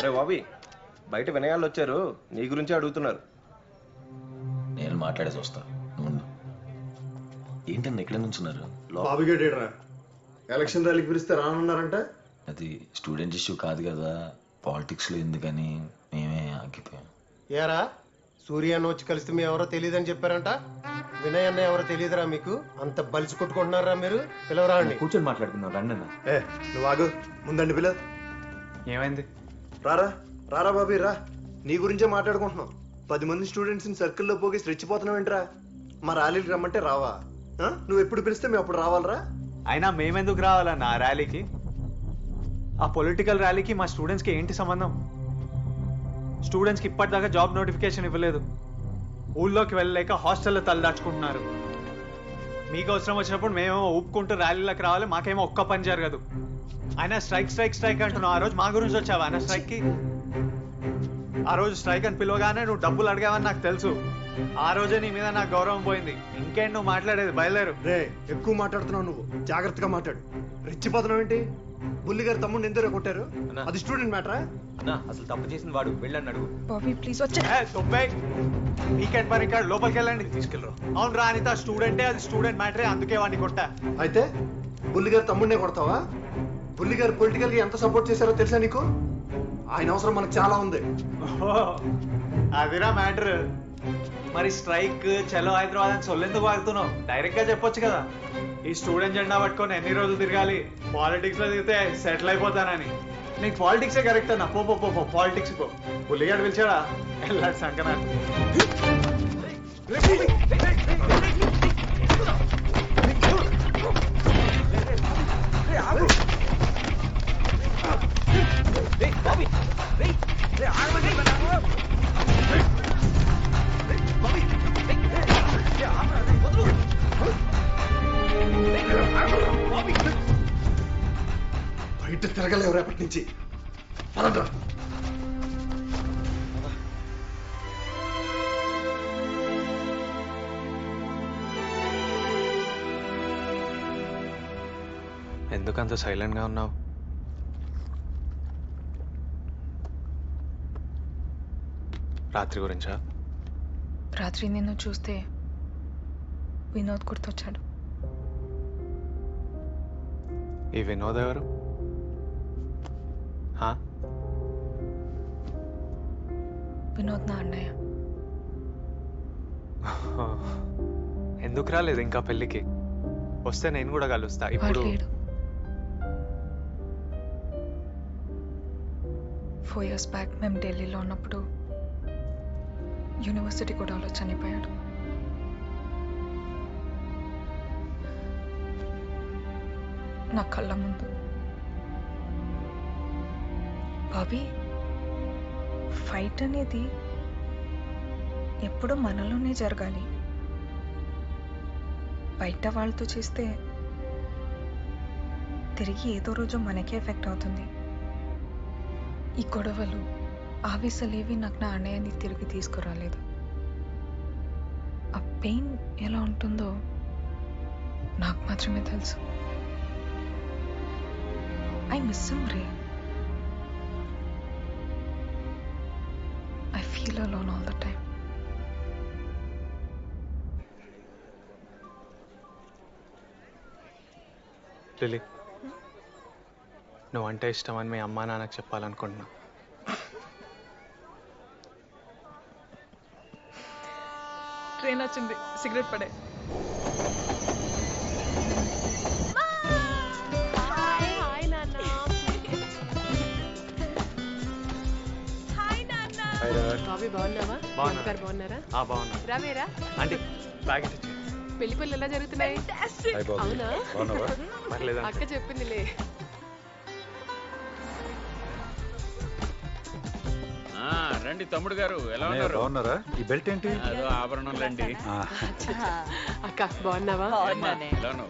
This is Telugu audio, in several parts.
అరే బాబీ బయట వినయాలు వచ్చారు. నీ గురించి అడుగుతున్నారు. నేను మాట్లాడేసి వస్తా. నువ్వు ఉండు. ఏంటన్నా ఇక్కడ నుంచున్నారు? లో- ఎలక్షన్ ర్యాలీకి పిలిస్తే రానున్నారంట. అది స్టూడెంట్ ఇష్యూ కాదు కదా. పాలిటిక్స్లో ఎందుకని మేమే ఆగిపోయాం. ఏరా? సూర్య అన్న వచ్చి కలిస్తే మీ ఎవరో తెలియదని చెప్పారంట. వినయ్ అన్న ఎవరో తెలియదురా మీకు? అంత బలిసి కొట్టుకుంటున్నారా మీరు? పిలవరా అండి కూర్చొని మాట్లాడుకుందాం రండి అన్న ఏ నువ్వు ఆగు. ముందండి పిల్ల ఏమైంది? రారా రారా బాబీ రా. నీ గురించే మాట్లాడుకుంటున్నాం. పది మంది స్టూడెంట్స్ని సర్కిల్లో పోగేసి రెచ్చిపోతున్నావు ఏంట్రా? మా ర్యాలీకి రమ్మంటే రావా? నువ్వు ఎప్పుడు పిలిస్తే మేము అప్పుడు రావాలరా? అయినా మేమెందుకు రావాలన్న ఆ ర్యాలీకి ఆ పొలిటికల్ ర్యాలీకి మా స్టూడెంట్స్కి ఏంటి సంబంధం? స్టూడెంట్స్కి ఇప్పటిదాకా జాబ్ నోటిఫికేషన్ ఇవ్వలేదు. ఊళ్ళోకి వెళ్ళలేక హాస్టల్లో తలదాచుకుంటున్నారు. మీకు అవసరం వచ్చినప్పుడు మేమేమో ఊపుకుంటూ ర్యాలీలకు రావాలి మాకేమో ఒక్క పని జరగదు. అయినా స్ట్రైక్ స్ట్రైక్ స్ట్రైక్ అంటున్నావు. ఆ రోజు మా గురించి వచ్చావా? ఆయన స్ట్రైక్కి? ఆ రోజు స్ట్రైక్ అని పిలవగానే నువ్వు డబ్బులు అడిగావని నాకు తెలుసు. ఆ రోజే నీ మీద నాకు గౌరవం పోయింది. ఇంకేంటి నువ్వు మాట్లాడేది? బయలుదేరు. రే ఎక్కువ మాట్లాడుతున్నావు నువ్వు. జాగ్రత్తగా మాట్లాడు. రెచ్చిపోతున్నావు ఏంటి? బుల్లి గారు తమ్ముడిని ఎందుకు కొట్టారు? అది స్టూడెంట్ మ్యాటరా? అన్నా అసలు తప్పు చేసిన వాడు. వెళ్ళని అడుగు. బాబీ ప్లీజ్ వచ్చే. వీకెండ్ పని ఇక్కడ. లోపలికి వెళ్ళండి. తీసుకెళ్ళరు. అవును రా అనిత. స్టూడెంటే అది స్టూడెంట్ మ్యాటరే. అందుకే వాడిని కొట్టా. అయితే బుల్లి గారు తమ్ముడినే కొడతావా? బుల్లి గారు పొలిటికల్గా ఎంత సపోర్ట్ చేశారో తెలుసా నీకు ఆయన అవసరం మనకు చాలా ఉంది అదిరా మ్యాటర్ మరి స్ట్రైక్ చలో హైదరాబాద్ అని సొల్లెందుకు వాగుతున్నావు డైరెక్ట్గా చెప్పొచ్చు కదా ఈ స్టూడెంట్ జెండా పట్టుకొని ఎన్ని రోజులు తిరగాలి పాలిటిక్స్లో దిగితే సెటిల్ అయిపోతానని నీకు పాలిటిక్సే కరెక్ట్ అన్న పో పో పో పో పాలిటిక్స్ పో పుల్లిగాడు పిలిచాడా వెళ్ళాడు సంకనా బయట తిరగలేవు రేపటి నుంచి పదండ్రా. ఎందుకంత సైలెంట్గా ఉన్నావు రాత్రి గురించా? రాత్రి నిన్ను చూస్తే వినోద్ గుర్తొచ్చాడు. ఈ వినోద్ ఎవరు? వినోద్ నా అన్నయ్య. ఎందుకు రాలేదు ఇంకా పెళ్ళికి? వస్తే నేను కూడా కలుస్తా ఇప్పుడు. ఫోర్ ఇయర్స్ బ్యాక్ మేము ఢిల్లీలో ఉన్నప్పుడు యూనివర్సిటీ గొడవలో చనిపోయాడు. నా కళ్ళ ముందు. బాబీ ఫైట్ అనేది ఎప్పుడూ మనలోనే జరగాలి. బయట వాళ్ళతో చేస్తే తిరిగి ఏదో రోజు మనకే ఎఫెక్ట్ అవుతుంది. ఈ గొడవలు ఆవేశాలేవి నాకు నా అన్నయ్యని తిరిగి తీసుకురాలేదు. ఆ పెయిన్ ఎలా ఉంటుందో నాకు మాత్రమే తెలుసు. I miss Ray. I feel alone all the time. Lily నువ్వు అంటే ఇష్టమని మీ అమ్మా నాన్నకు చెప్పాలనుకుంటున్నా. ట్రైన్ వచ్చింది. సిగరెట్ పడే. బాబీ బాగున్నావా? బాగున్నా. అక్కగారు బాగున్నారా? ఆ బాగున్నా. రావేరా? అంటే ప్యాకెట్ ఇచ్చి పెళ్ళి పనులు ఎలా జరుగుతున్నాయి? అవునా? అక్క చెప్పిందిలే. రండి తమ్ముడు గారు ఎలా ఉన్నారు? బాగున్నారా? ఈ బెల్ట్ ఏంటి? అదో ఆ, అక్క బాగున్నావా? బాగున్నాను.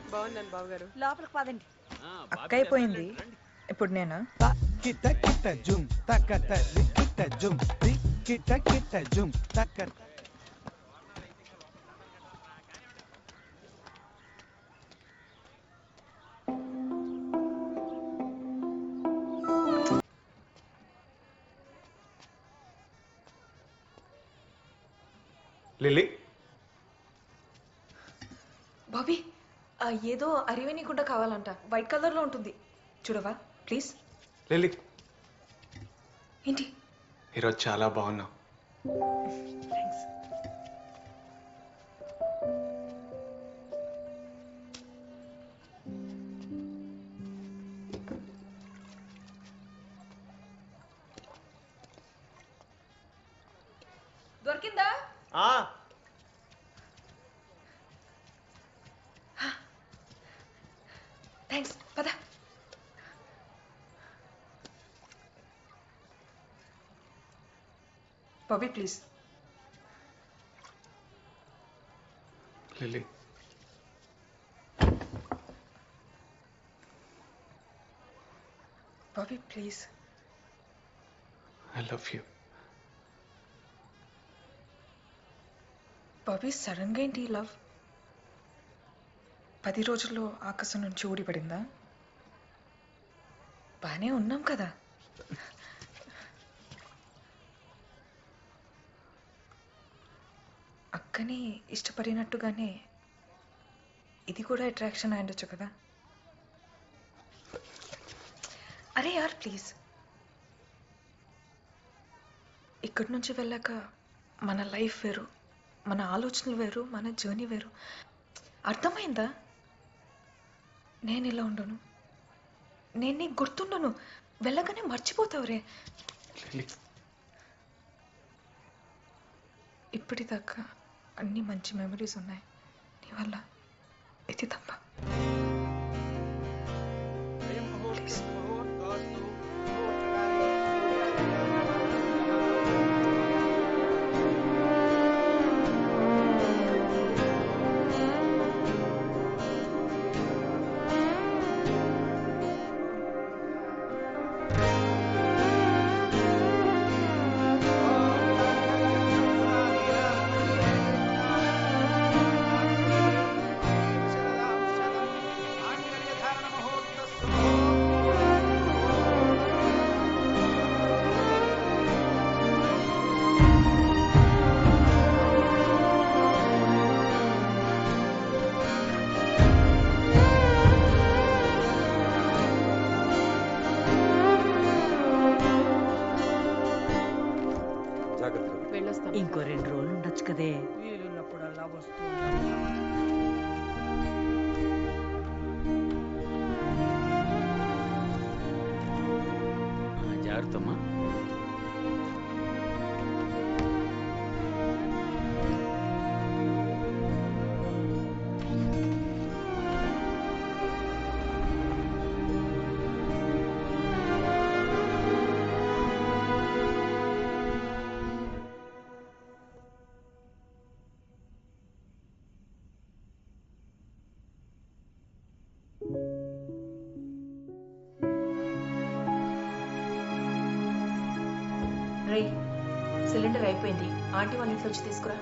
బాబు గారు లోపలికి పదండి. అక్క అయిపోయింది. ఇప్పుడు నేను? కిట కిట జుమ్ తకట కిట జుమ్ కిట కిట జుమ్ తకట ఏదో అరివేని గుడ్డ కావాలంట. వైట్ కలర్లో ఉంటుంది. చూడవా? Please Lily. ఏంటి? ఈరోజు చాలా బాగున్నావు. థ్యాంక్స్ దొరికిందా? Bobby please Lily Bobby please I love you Bobby సడన్గా ఏంటి లవ్ పది రోజుల్లో ఆకాశం నుంచి ఊడిపడిందా? బాగానే ఉన్నాం కదా. అక్కని ఇష్టపడినట్టుగానే ఇది కూడా అట్రాక్షన్ అయ్యుండొచ్చు కదా? అరే యార్ ప్లీజ్ ఇక్కడి నుంచి వెళ్ళాక మన లైఫ్ వేరు మన ఆలోచనలు వేరు మన జర్నీ వేరు. అర్థమైందా? నేను ఇలా ఉండను. నేను నీకు గుర్తుండను. వెళ్ళగానే మర్చిపోతావురే. లిల్లీ ఇప్పటిదాకా అన్ని మంచి మెమరీస్ ఉన్నాయి. నీ వల్ల ఇది తప్ప. ఆ, సిలిండర్ అయిపోయింది. ఆంటీ వాళ్ళ ఇంట్లో వచ్చి తీసుకురా.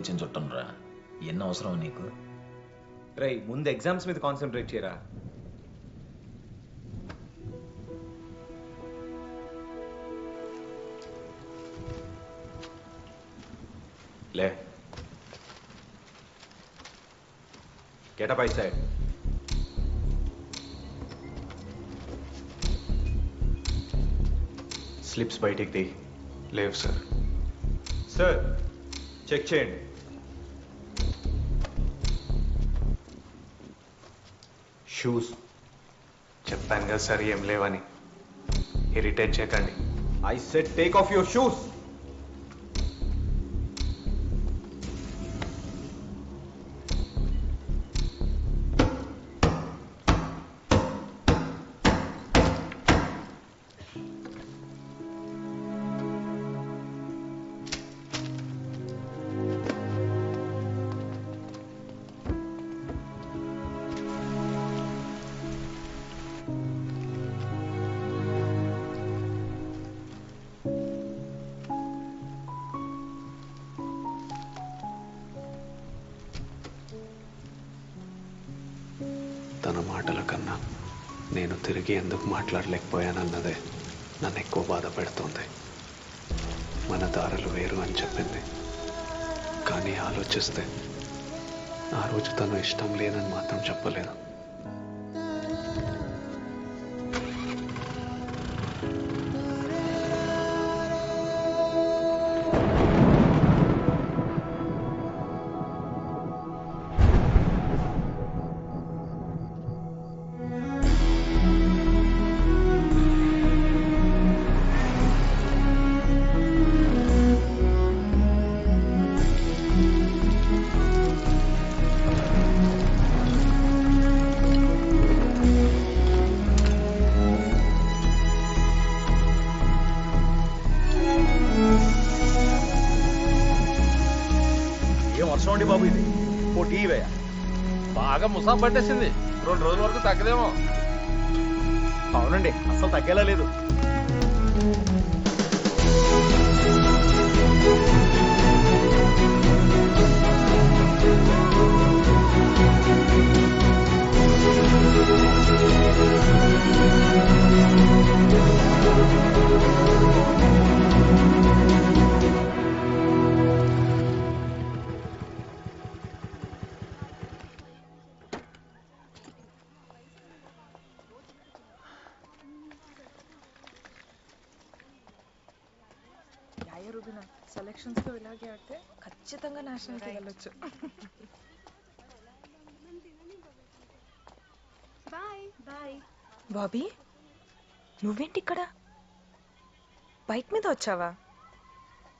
వచ్చిన చుట్టంరా ఎన్ని అవసరం నీకు? రై ముందు ఎగ్జామ్స్ మీద కాన్సన్ట్రేట్ చేయరా? లే. గెటప్ ఐ సైడ్ స్లిప్స్ బయటికి తీ. లేవు సార్ సార్ చెక్ చేయండి. షూస్ చెప్పాను కదా సార్ ఏం లేవని. ఇరిటేట్ చేయకండి. I said take off your shoes తన మాటల కన్నా నేను తిరిగి ఎందుకు మాట్లాడలేకపోయానన్నదే నన్ను ఎక్కువ బాధ పెడుతోంది. మన దారులు వేరు అని చెప్పింది. కానీ ఆలోచిస్తే ఆ రోజు తను ఇష్టం లేదని మాత్రం చెప్పలేదు. బాగా పట్టేసింది. రెండు రోజుల వరకు తగ్గదేమో. అవునండి అసలు తగ్గేలా లేదు. యాయ రుబినా సెలక్షన్స్లో ఇలాగే ఆడితే ఖచ్చితంగా నేషనల్కి వెళ్ళొచ్చు బాయ్. బాయ్. బాబీ నువ్వేంటి ఇక్కడ బైక్ మీద వచ్చావా?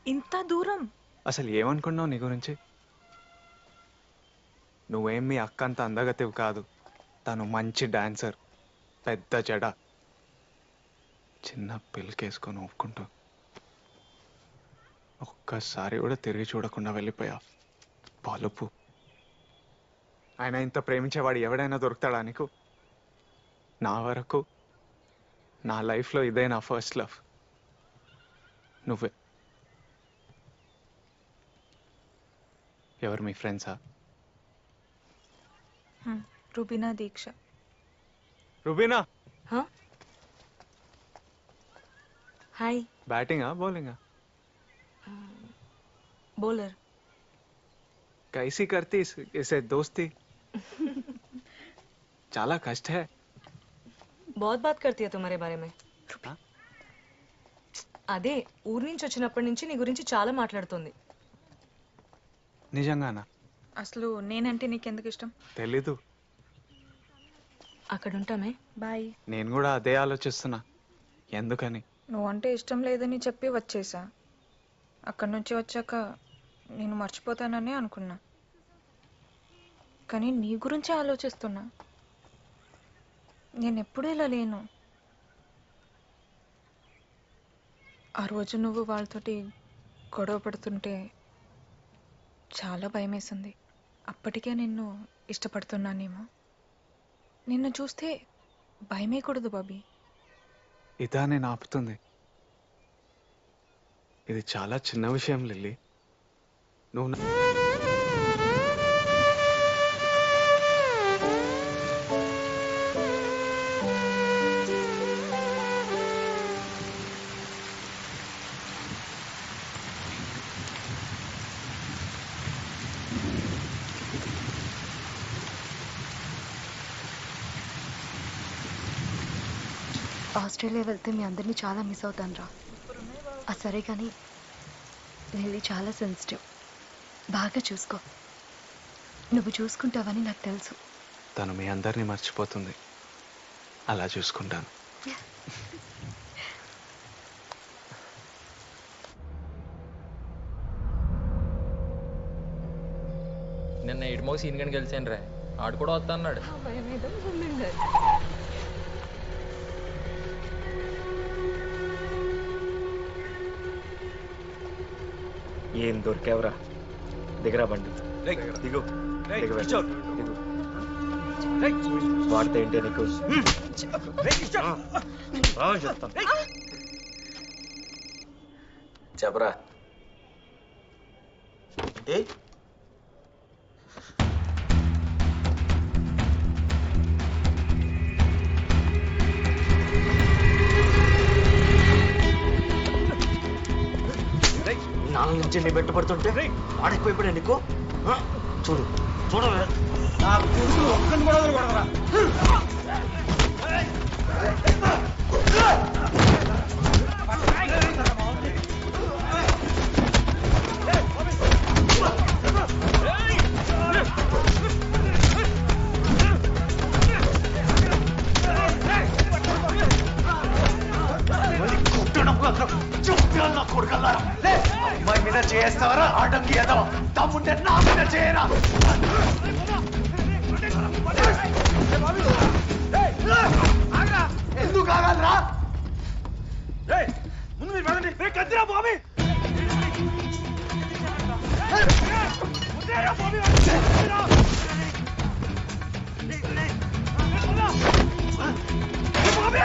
ఇంత దూరం? అసలు ఏమనుకున్నావు నీ గురించి? నువ్వేం మీ అక్క అంత అందగతివి కాదు. తను మంచి డాన్సర్ పెద్ద జడ చిన్న పిల్లకేసుకొని ఒప్పుకుంటూ ఒక్కసారి కూడా తిరిగి చూడకుండా వెళ్ళిపోయా. పాలుపు ఆయన ఇంత ప్రేమించేవాడు ఎవడైనా దొరుకుతాడా నీకు? నా వరకు నా లైఫ్లో ఇదే నా ఫస్ట్ లవ్. నువ్వే. ఎవరు మీ ఫ్రెండ్సా? రుబినా దీక్ష. రుబీనా? హాయ్. బ్యాటింగా బౌలింగా? బౌలర్ कैसी करती इस, इसे दोस्ती చాలా కష్ట है बहुत बात करती है तुम्हारे बारे में అదే ఊరి నుంచి వచ్చినప్పటి నుంచి నీ గురించి చాలా మాట్లాడుతుంది నిజంగానా అసలు నేనంటే నీకెందుకు ఇష్టం తెలీదు అక్కడ ఉంటామే బాయ్ నేను కూడా అదే ఆలోచిస్తున్నా ఎందుకని నువ్వంటే ఇష్టం లేదని చెప్పి వచ్చేసా అక్కడి నుంచి వచ్చాక నేను మర్చిపోతానని అనుకున్నా. కానీ నీ గురించే ఆలోచిస్తున్నా. నేను ఎప్పుడూ ఇలా లేను. ఆ రోజు నువ్వు వాళ్ళతోటి గొడవ పడుతుంటే చాలా భయమేసింది. అప్పటికే నిన్ను ఇష్టపడుతున్నానేమో. నిన్ను చూస్తే భయమేకూడదు బాబీ. ఇదా నేను ఆపుతుంది. ఇది చాలా చిన్న విషయం లిల్లీ. నువ్వు ఆస్ట్రేలియా వెళ్తే మీ అందరినీ చాలా మిస్ అవుతాను రా సరే కానీ లిల్లీ చాలా సెన్సిటివ్ బాగా చూసుకో. నువ్వు చూసుకుంటావని నాకు తెలుసు. తను మీ అందరినీ మర్చిపోతుంది. అలా చూసుకుంటాను. నిన్న ఇడుమో సీన్ గని కలిసాను రా ఆడు కూడా వస్తా అన్నాడు ఏం దొరికావురా? దిగరా బండి. దిగు. దిగు వాడితే ఏంటి నీకు? చెప్పరా. ఏ? నాలుగు నుంచి నీ వెంట పడుతుంటే వాడెక్కువైపోయా నీకు? చూడు. చూడవే. నా ఒక్కని కూడా వదండి వదండి రే కత్తిరా బాబీ వదిలేరా బాబీ వదిలేరా బాబీ